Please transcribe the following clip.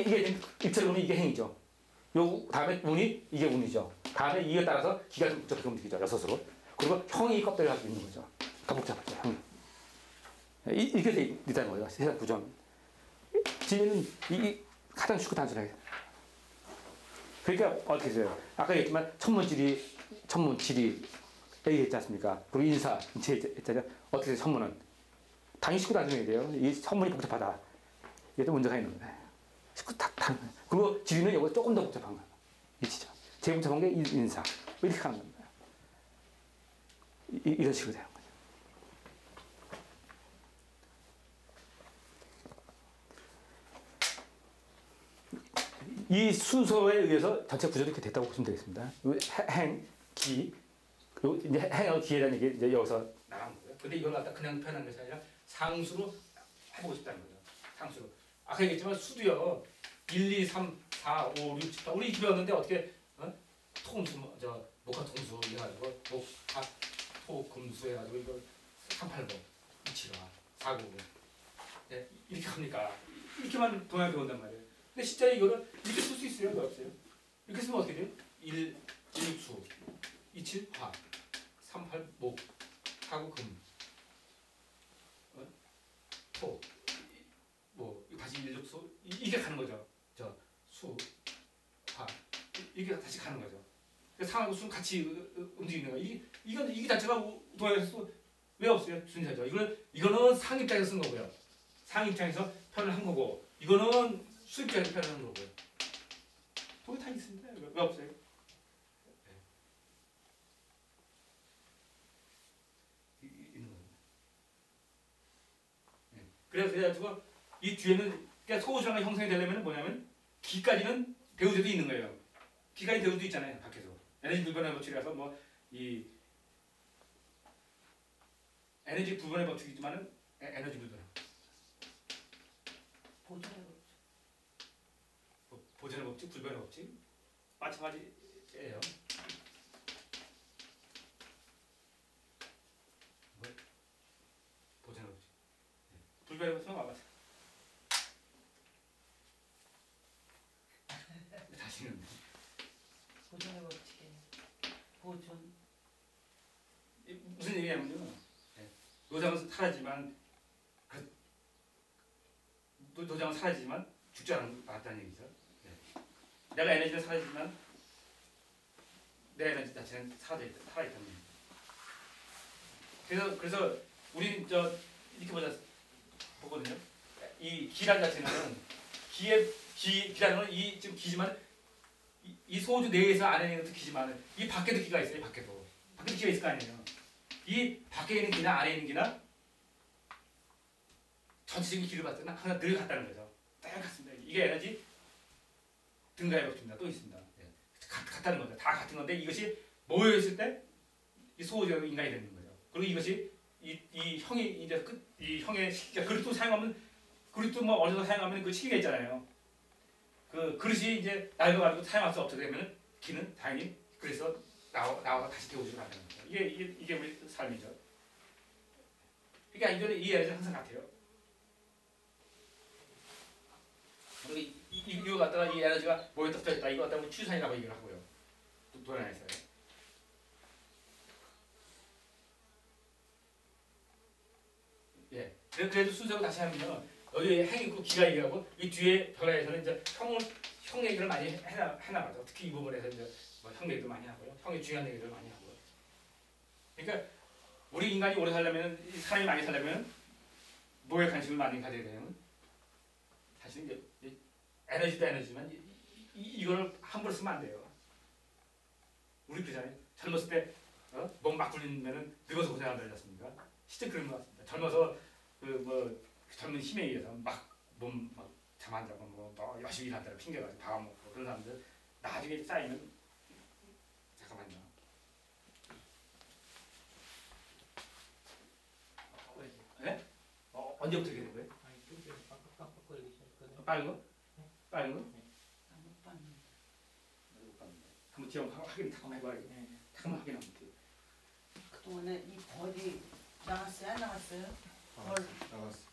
이게 일체운이 이게 행이죠. 요 다음에 운이 이게 운이죠. 다음에 이에 따라서 기가 좀 움직이죠. 여섯으로. 그리고 형이 껍데기를 가지고 있는 거죠. 더 복잡하죠. 형이. 이, 이게 돼 있다는 거예요. 세상 구조는. 지혜는 이, 이 가장 쉽고 단순하게. 그러니까 어떻게 돼요? 아까 얘기했지만 천문지리, 천문지리 얘기했지 않습니까? 그리고 인사, 인체 했잖아요. 어떻게 돼요? 천문은? 당연히 쉽고 단순해야 돼요. 이 천문이 복잡하다. 이게 또 문제가 있는 거예요. 다, 다. 그리고 지리는 이거 조금 더 복잡한 거예요. 이치죠. 제일 복잡한 게 인- 인사. 이렇게 하는 겁니다. 이, 이- 이런 식으로 되는 거죠. 이 순서에 의해서 전체 구조도 이렇게 됐다고 보시면 되겠습니다. 요 행, 기, 요 이제 행하고 기에 대한 얘기 이제 여기서 나간 거고요. 근데 이걸 갖다 그냥 표현한 것이 아니라 상수로 해보고 싶다는 거죠. 상수로. 아까 얘기했지만 수도요. 1, 2, 3, 4, 5, 6, 7, 8. 우리 집에 왔는데 어떻게 어? 통수 뭐, 저 목화 통수 해가지고 목화 토 금수 해가지고 이거 380 275 499 네, 이렇게 합니까? 이렇게만 동양 배운단 말이에요. 근데 진짜 이거를 이렇게 쓸 수 있어요? 왜 없어요? 이렇게 쓰면 어떻게 돼요? 1, 1 수 27 화 38 목 49 금 어? 토 일육수 이- 이게 가는 거죠. 저 수, 화 이- 이게 다시 가는 거죠. 그래서 상하고 수는 같이 움직이는 거. 이게 이건 이게 자체가 우- 동양에서 왜 없어요? 순서죠. 이거는 이거는 상 입장에서 쓴 거고요. 상 입장에서 표현을 한 거고 이거는 수 입장에서 표현을 한 거고요. 거기 다 있습니다. 왜, 왜 없어요? 네. 이- 이-. 네. 그래서 그래가지고 이 뒤에는 그러니까 소우주랑 형성이 되려면 뭐냐면 기까지는 배우제도 있는 거예요. 기까지 배우도 있잖아요. 밖에서 에너지 불변의 법칙이라서 뭐 이 에너지 불변의 법칙이지만은 에- 에너지 불변 보존해 뭐 보존의 법칙, 불변의 법칙 마찬가지예요. 뭐 보존의 법칙, 네. 불변의 법칙은 마찬가지. 다시는 보존해 법칙에 보존 이 무슨 얘기냐면요. 네. 노장은 사라지만 그, 노, 노장은 사라지지만 죽지 않- 않았다는 얘기죠. 네. 내가 에너지는 사라지지만 내 에너지 자체는 사라져 있다, 살아있다는 얘기죠. 그래서 그래서 우리 저 이렇게 보자 보거든요. 이 기란 자체는 기의 기 기라는 건 이 지금 기지만 이, 이 소주 내에서 안에 있는 기지만 이 밖에도 기가 있어요. 밖에도 밖에도 기가 있을 거 아니에요. 이 밖에 있는 기나 안에 있는 기나 전체적인 기를 봤을 때는 항상 늘 같다는 거죠. 딱 같습니다. 이게 에너지 등가의 법칙입니다. 또 있습니다. 예. 같, 같다는 거죠. 다 같은 건데 이것이 모여 있을 때 이 소호제가 인간이 되는 거죠. 그리고 이것이 이, 이 형이 이제 끝, 이 형의 시기가 그릇도 사용하면 그릇도 뭐 어디서 사용하면 그 시기가 있잖아요. 그 그릇이 이제 낡아가지고 사용할 수 없게 되면 기는 당연히 그래서 나와 나와 다시 데워주고 나가는 거죠. 이게 이게 우리 삶이죠. 그러니까 이거는 이 에너지 항상 같아요. 이, 이거 갖다가 이 에너지가 모여 떠져 있다. 이거 갖다가 추산이라고 얘기를 하고요. 도- 도량에서요. 예. 그래- 그래도 순서로 다시 하면요. 여기 행 있고 기가 얘기하고 이 뒤에 변화에서는 이제 형을 형 얘기를 많이 해나 해나 봐죠. 특히 이 부분에서 이제 뭐 형 얘기도 많이 하고요. 형의 중요한 얘기를 많이 하고요. 그러니까 우리 인간이 오래 살려면 이 사람이 많이 살려면 뭐에 관심을 많이 가져야 되냐면 사실 이제 이 에너지도 에너지만 이, 이, 이거를 함부로 쓰면 안 돼요. 우리 그잖아요. 젊었을 때 어? 몸막 굴리면은 늙어서 고생한다 그러지 않습니까? 실제 그런 것 같습니다. 젊어서 그뭐 젊은 힘에 의해서 막 몸 막 잠안 자고 뭐, 뭐 열심히 일한다고 핑계가지고 다 먹고 그런 사람들 나중에 쌓이면 잠깐만요. 예? 어, 언제부터 된 거예요? 아니 좀 빡빡빡 거리기 시작했거든요. 빨간 거? 빨간 거? 못 봤는데 한번 지금 확인 잠깐만 해봐요. 네. 잠깐만 확인 한번 해요. 그동안에 이 벌이 나갔어요 안 나갔어요? 벌 나갔어.